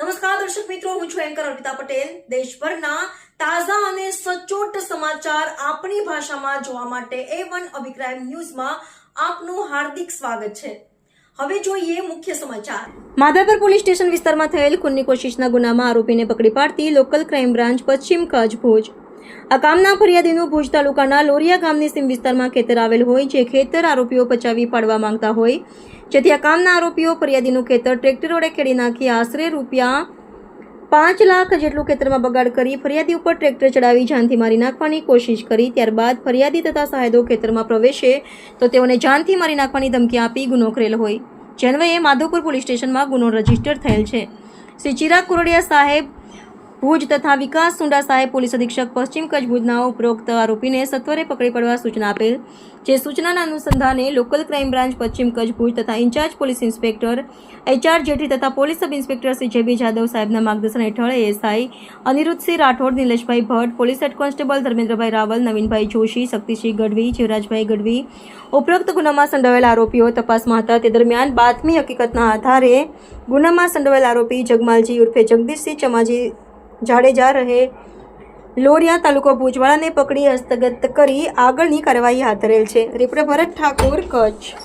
નમસ્કાર, દર્શક મિત્રો, હું છું એન્કર અર્પિતા પટેલ. દેશભરના તાજા અને સચોટ સમાચાર આપણી ભાષામાં જોવા માટે એ વન અભિપ્રાય ન્યૂઝમાં આપનું હાર્દિક સ્વાગત છે. હવે જોઈએ મુખ્ય સમાચાર. માધાપર પોલીસ સ્ટેશન વિસ્તારમાં થયેલ ખૂનની કોશિશના ગુનામાં આરોપીને પકડી પાડતી લોકલ ક્રાઇમ બ્રાન્ચ પશ્ચિમ કચ્છ ભુજ આ કામના ફરિયાદીનું ભુજ તાલુકાના લોરિયા ગામની સીમ વિસ્તારમાં ખેતર આવેલ હોય જે ખેતર આરોપીઓ પચાવી પાડવા માંગતા હોય. જેથી આ કામના આરોપીઓ ફરિયાદીનું ખેતર ટ્રેક્ટર વડે ખેડી નાખી આશરે રૂપિયા પાંચ લાખ જેટલું ખેતરમાં બગાડ કરી ફરિયાદી ઉપર ટ્રેક્ટર ચડાવી જાનથી મારી નાખવાની કોશિશ કરી. ત્યારબાદ ફરિયાદી તથા સાહેદો ખેતરમાં પ્રવેશે તો તેઓને જાનથી મારી નાખવાની ધમકી આપી ગુનો કરેલ હોય. જેન્વયે માધવપુર પોલીસ સ્ટેશનમાં ગુનો રજિસ્ટર થયેલ છે. શ્રી ચિરાગ કુરડિયા સાહેબ ભુજ તથા વિકાસ સુંડા સાહેબ પોલીસ અધિક્ષક પશ્ચિમ કચ્છ ભુજના ઉપરોક્ત આરોપીને સત્વરે પકડી પડવા સૂચના આપેલ, જે સૂચનાના અનુસંધાને લોકલ ક્રાઇમ બ્રાન્ચ પશ્ચિમ કચ્છ ભુજ તથા in charge police inspector, H R Jethi તથા police sub inspector Shri J B Jadav સાહેબના માર્ગદર્શન હેઠળ ASI Anirudhsinh Rathod, Nileshbhai Bhatt, police head constable Dharmendrabhai Raval, Navinbhai Joshi, Shaktisinh Gadhvi, Jivrajbhai Gadhvi, ઉપરોક્ત ગુનામાં સંડોવાયેલા આરોપીઓ તપાસમાં હતા તે દરમિયાન બાતમી હકીકતના આધારે ગુનામાં સંડોવાયેલ આરોપી જગમાલજી ઉર્ફે જગદીશસિંહ ચમાજી જાડેજા રહે. લોરિયા તાલુકો ભુજવાળાને પકડી હસ્તગત કરી આગળની કાર્યવાહી હાથ ધરેલ છે. રિપોર્ટર ભરત ઠાકોર, કચ્છ.